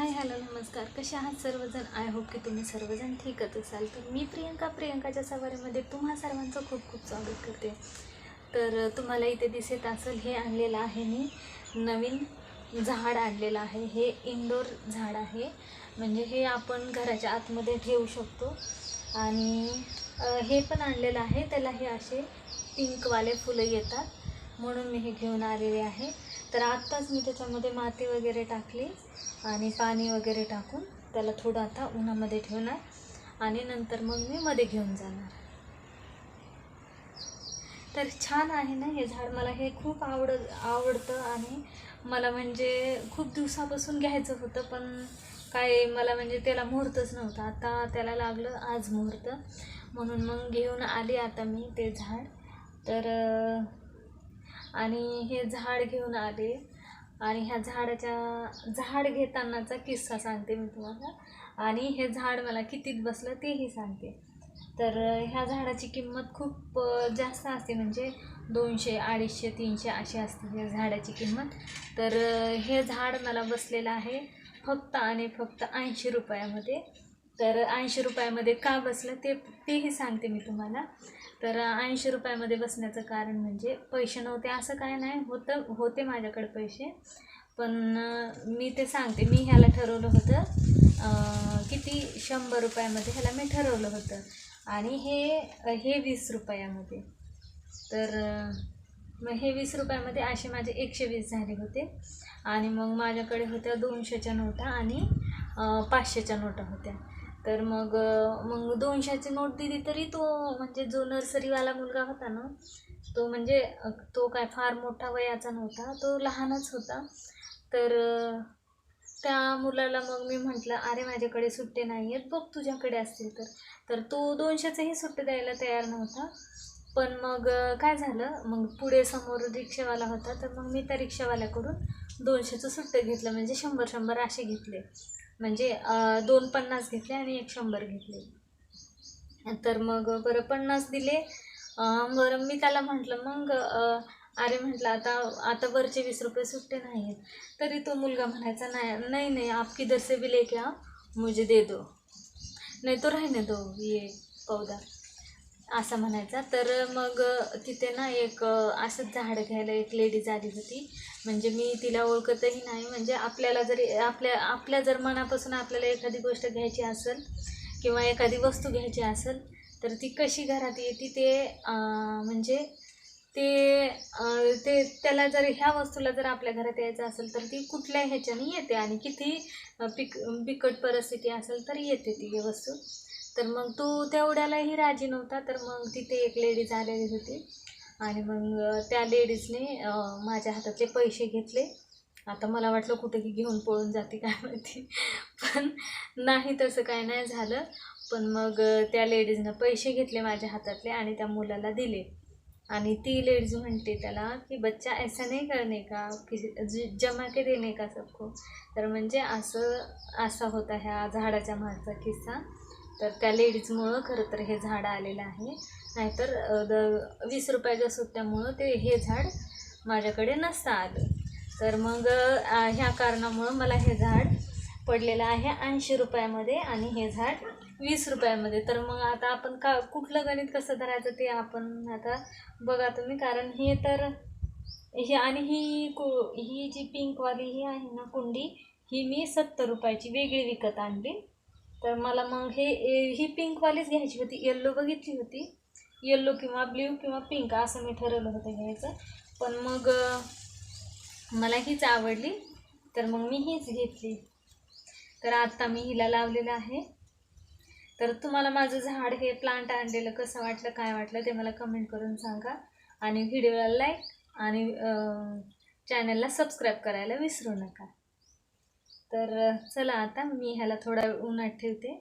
Hi hello नमस्कार. कसे आहात सर्वजण? आय होप की तुम्ही सर्वजण ठीकच असाल तर मी प्रियंका प्रियंकाच्या सवारीमध्ये तुम्हा सर्वांचं खूप खूप स्वागत करते. तर तुम्हाला इथे दिसत असेल हे आणलेलं आहे मी. नवीन झाड आणलेलं आहे. हे इंडोर झाड आहे. म्हणजे हे आपण घराच्या आतमध्ये ठेवू शकतो. आणि हे पण आणलेलं आहे. त्याला हे असे पिंकवाले फुलं येतात. म्हणून मी हे घेऊन आलेले आहे. तर आत्ताच मी त्याच्यामध्ये माती वगैरे टाकली. आणि पाणी वगैरे टाकून त्याला थोडं आता उन्हामध्ये ठेवणार आणि नंतर मग मी मध्ये घेऊन जाणार. तर छान आहे ना हे झाड. मला हे खूप आवड आवडतं आणि मला म्हणजे खूप दिवसापासून घ्यायचं होतं पण काय मला म्हणजे त्याला मुहूर्तच नव्हता. आता त्याला लागलं आज मुहूर्त. म्हणून मग घेऊन आली आता मी ते झाड. तर आणि हे झाड घेऊन आले. आणि ह्या झाडाच्या झाड घेतानाचा किस्सा सांगते मी तुम्हाला. आणि हे झाड मला कितीत बसलं तेही सांगते. तर ह्या झाडाची किंमत खूप जास्त असते म्हणजे दोनशे अडीचशे तीनशे अशी असते ह्या झाडाची किंमत. तर हे झाड मला बसलेलं आहे फक्त आणि फक्त ऐंशी रुपयामध्ये. तर ऐंशी रुपयामध्ये का बसलं ते तेही सांगते मी तुम्हाला. तर ऐंशी रुपयामध्ये बसण्याचं कारण म्हणजे पैसे नव्हते असं काय नाही. होतं होते माझ्याकडे पैसे. पण मी ते सांगते. मी ह्याला ठरवलं होतं किती? शंभर रुपयामध्ये ह्याला मी ठरवलं होतं. आणि हे हे वीस रुपयामध्ये. तर मग हे वीस रुपयामध्ये असे माझे एकशे वीस झाले होते. आणि मग माझ्याकडे होत्या दोनशेच्या नोटा आणि पाचशेच्या नोटा होत्या. तर मग मग दोनशेची नोट दिली तरी तो म्हणजे जो नर्सरीवाला मुलगा होता ना तो म्हणजे तो काय फार मोठा वयाचा नव्हता तो लहानच होता. तर त्या मुलाला मग मी म्हटलं अरे माझ्याकडे सुट्टे नाही आहेत बघ तुझ्याकडे असतील तर. तर तो दोनशेचंही सुट्टे द्यायला तयार नव्हता. पण मग काय झालं मग पुढे समोर रिक्षावाला होता तर मग मी त्या रिक्षावाल्याकडून दोनशेचं सुट्टे घेतलं म्हणजे शंभर शंभर असे घेतले. म्हणजे दोन पन्नास घेतले आणि एक शंभर घेतले. तर मग बरं पन्नास दिले. बरं मी त्याला म्हटलं मग अरे म्हटलं आता आता वरचे वीस रुपये सुट्टे नाही आहेत तरी तो मुलगा म्हणायचा नाही नाही नाही आप किधर से भी लेके आप मुझे दे दो. नाही तो रहने दो ये पौधा. असं म्हणायचा. तर मग तिथे ना एक असंच झाड घ्यायला एक लेडीज आली होती. म्हणजे मी तिला ओळखतही नाही. म्हणजे आपल्याला जरी आपल्या आपल्या जर मनापासून आपल्याला एखादी गोष्ट घ्यायची असेल किंवा एखादी वस्तू घ्यायची असेल तर ती कशी घरात येते ते म्हणजे ते ते त्याला जर ह्या वस्तूला जर आपल्या घरात यायचं असेल तर ती कुठल्या ह्याच्याने येते. आणि किती पिक बिकट परिस्थिती असेल तर येते ती वस्तू. तर मग तो तेवढ्यालाही राजी नव्हता. तर मग तिथे एक लेडीज आलेली होती. आणि मग त्या लेडीजने माझ्या हातातले पैसे घेतले. आता मला वाटलं कुठेही घेऊन पळून जाते काय माहिती. पण नाही तसं काय नाही झालं. पण मग त्या लेडीजनं पैसे घेतले माझ्या हातातले आणि त्या मुलाला दिले. आणि ती लेडीज म्हणते त्याला की बच्चा ऐसा नाही करणे का? किसी जमा के देणे का सबको? तर म्हणजे असं असा होता ह्या झाडाच्या मागचा किस्सा. तर त्या लेडीजमुळं खरं तर हे झाड आलेलं आहे. नाहीतर द वीस रुपयाच्या सुट्ट्यामुळं ते हे झाड माझ्याकडे नसतं आलं तर मग ह्या कारणामुळं मला हे झाड पडलेलं आहे ऐंशी रुपयामध्ये आणि हे झाड वीस रुपयामध्ये. तर मग आता आपण का कुठलं गणित कसं धरायचं ते आपण आता बघा तुम्ही. कारण हे तर हे आणि ही कु ही जी पिंकवाली ही आहे ना कुंडी ही मी सत्तर रुपयाची वेगळी विकत आणली. तर मला मग हे ए- ही पिंकवालीच घ्यायची होती. येल्लो बघितली होती. येल्लो किंवा ब्ल्यू किंवा पिंक असं मी ठरवलं होतं घ्यायचं. पण मग मला हीच आवडली. तर मग मी हीच घेतली. तर आत्ता मी हिला लावलेलं आहे. तर तुम्हाला माझं झाड हे प्लांट आणलेलं कसं वाटलं काय वाटलं ते मला कमेंट करून सांगा. आणि व्हिडिओला लाईक आणि चॅनलला सबस्क्राईब करायला विसरू नका. तर चला आता मी ह्याला थोडा उन्हात ठेवते.